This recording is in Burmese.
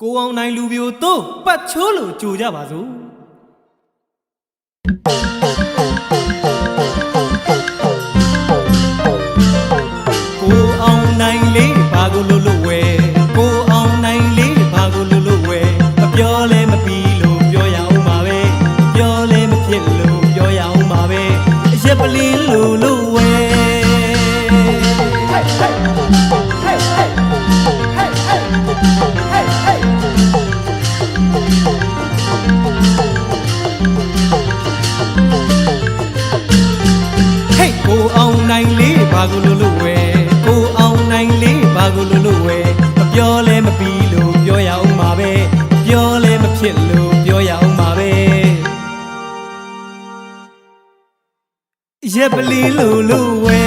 ကိုအောင်နိုင်လူပြိုတို့ပတ်ချိုးလို့ကြိုကြပါစို့ကိုအောင်နိုင်လေးဘာကိုလို့လို့ဝဲကိုအောင်နိုင်လေးဘာကိုလို့လို့ဝဲမပြောလဲမပြီးလို့ပြောရအောင်ပါပဲမပြောလဲမဖြစ်လို့ပြောရအောင်ပါပဲအရက်ပလင်းလို့လို့ဝဲဟေး ဘာကိုလို့လို့ဝဲကိုအောင်နိုင်လေးဘာကိုလို့လို့ဝဲမပြောလဲမပြီးလို့ပြောရအောင်ပါပဲမပြောလဲမဖြစ်လို့ပြောရအောင်ပါပဲရက်ပလီလို့လို့ဝဲ